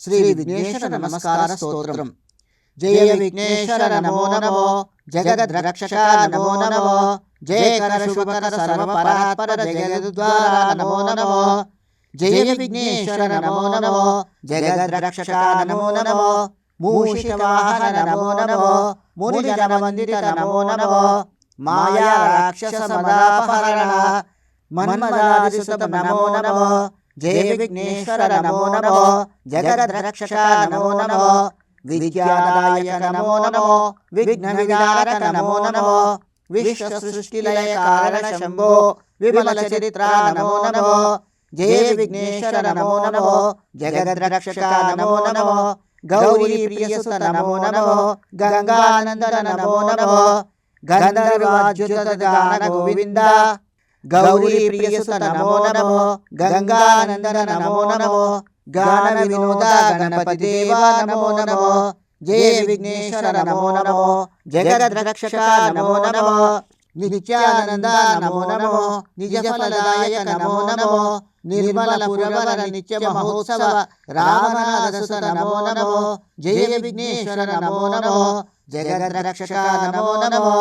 శ్రీ విఘ్నేశ్వర నమస్కార స్తోత్రం. జయ విఘ్నేశ్వర నమో నమో జగద్రక్షక నమో నమో జయకర శుభకర సర్వపరాత్పర జగద్వార నమో నమో జయ విఘ్నేశ్వర నమో నమో జగద్రక్షక నమో నమో మూషికవాహన నమో నమో మునిజన వందిత నమో నమో మాయా రాక్షస మదాపహరణ మన్మదాదిసుత నమో నమో జయ విఘ్నేశ్వర నమో నమో జగద్రక్షక నమో నమో విద్యాదాయక నమో నమో విఘ్న విదారక నమో నమో విశ్వ సృష్టిలయ కారణ శంభో విమల చరిత్ర నమో నమో జయ విఘ్నేశ్వర నమో నమో జగద్రక్షక నమో నమో గౌరీ ప్రియసుత నమో నమో గంగానందన నమో నమో గంధర్వాజ్యుత గాన గోవింద గౌరీ ప్రియసుత నమో నమో గంగానందన నమో నమో గాన వినోద గణపతి దేవా నమో నమో జయ విఘ్నేశ్వర నమో నమో జగద్రక్షక నమో నమో నిత్యానంద నమో నమో నిజ ఫలదాయక నమో నమో నిర్మల పురవర నిత్య మహోత్సవ రామనాథసుత నమో నమో జయ విఘ్నేశ్వర నమో నమో జగద్రక్షక నమో నమో